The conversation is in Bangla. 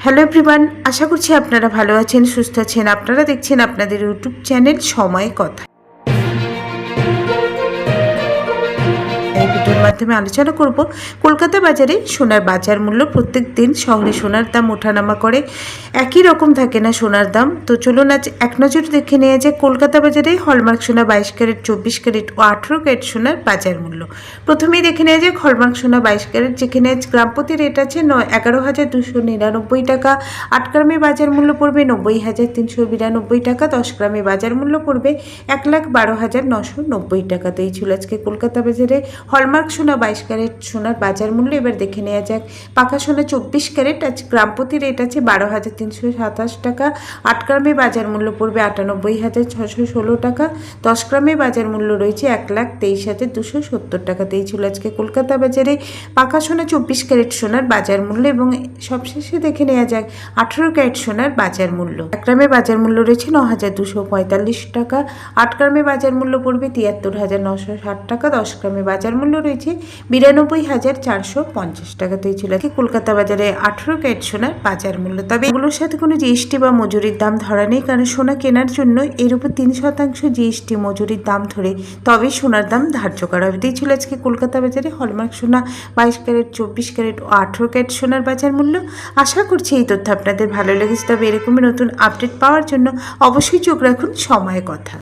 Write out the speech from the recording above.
হ্যালো এভরিওয়ান আশা করছি আপনারা ভালো আছেন, সুস্থ আছেন। আপনারা দেখছেন আপনাদের ইউটিউব চ্যানেল সময় কথা। এই ভিডিওর মাধ্যমে আলোচনা করব কলকাতা বাজারে সোনার বাজার মূল্য প্রত্যেক দিন শহরে সোনার দাম ওঠানামা করে। একই রকম থাকে না সোনার দাম। তো চলুন আজ এক নজর দেখে নেওয়া যায় কলকাতা বাজারে হলমার্ক সোনা বাইশ ক্যারেট, চব্বিশ ক্যারেট ও আঠেরো ক্যারেট সোনার বাজার মূল্য। প্রথমেই দেখে নেওয়া যায় হলমার্ক সোনা বাইশ ক্যারেট, যেখানে আজ গ্রামপতি রেট আছে নয়, এগারো হাজার দুশো নিরানব্বই টাকা। আট গ্রামে বাজার মূল্য পড়বে নব্বই হাজার তিনশো বিরানব্বই টাকা। দশ গ্রামে বাজার মূল্য পড়বে এক লাখ বারো হাজার নশো নব্বই টাকা। তো এই ছিল আজকে কলকাতা বাজারে হলমার্ক সোনা বাইশ ক্যারেট, সোনার বাজার মূল্য এবার দেখে নেওয়া যাক। পাকা সোনা চব্বিশ ক্যারেট, আজ গ্রামপতি রেট আছে বারো হাজার তিনশো সাতাশ টাকা। আট গ্রামে বাজার মূল্য পড়বে আটানব্বই হাজার ছশো ষোলো টাকা। দশ গ্রামে বাজার মূল্য রয়েছে এক লাখ তেইশ হাজার দুশো সত্তর টাকাতেই ছিল আজকে কলকাতা বাজারে। পাকা সোনা চব্বিশ ক্যারেট, সোনার বাজার মূল্য এবং সবশেষে দেখে নেওয়া যাক আঠেরো ক্যারেট, সোনার বাজার মূল্য। এক গ্রামে বাজার মূল্য রয়েছে ন হাজার দুশো পঁয়তাল্লিশ টাকা। আট গ্রামে বাজার মূল্য পড়বে তিয়াত্তর হাজার নশো ষাট টাকা। দশ গ্রামে বাজার মূল্য রয়েছে বিরানব্বই হাজার চারশো পঞ্চাশ টাকাতেই ছিল। কলকাতা বাজারে আঠেরো ক্যারেট সোনার বাজার মূল্য। তবে এগুলোর সাথে কোনো জিএসটি বা মজুরির দাম ধরা নেই, কারণ সোনা কেনার জন্য এর উপর তিন শতাংশ জিএসটি মজুরির দাম ধরে তবে সোনার দাম ধার্য করা হবে। ছিল আজকে কলকাতা বাজারে হলমার্ক সোনা, বাইশ ক্যারেট, চব্বিশ ক্যারেট ও আঠেরো ক্যারেট সোনার বাজার মূল্য। আশা করছি এই তথ্য আপনাদের ভালো লেগেছে, তবে এরকমই নতুন আপডেট পাওয়ার জন্য অবশ্যই চোখ রাখুন সময় কথা।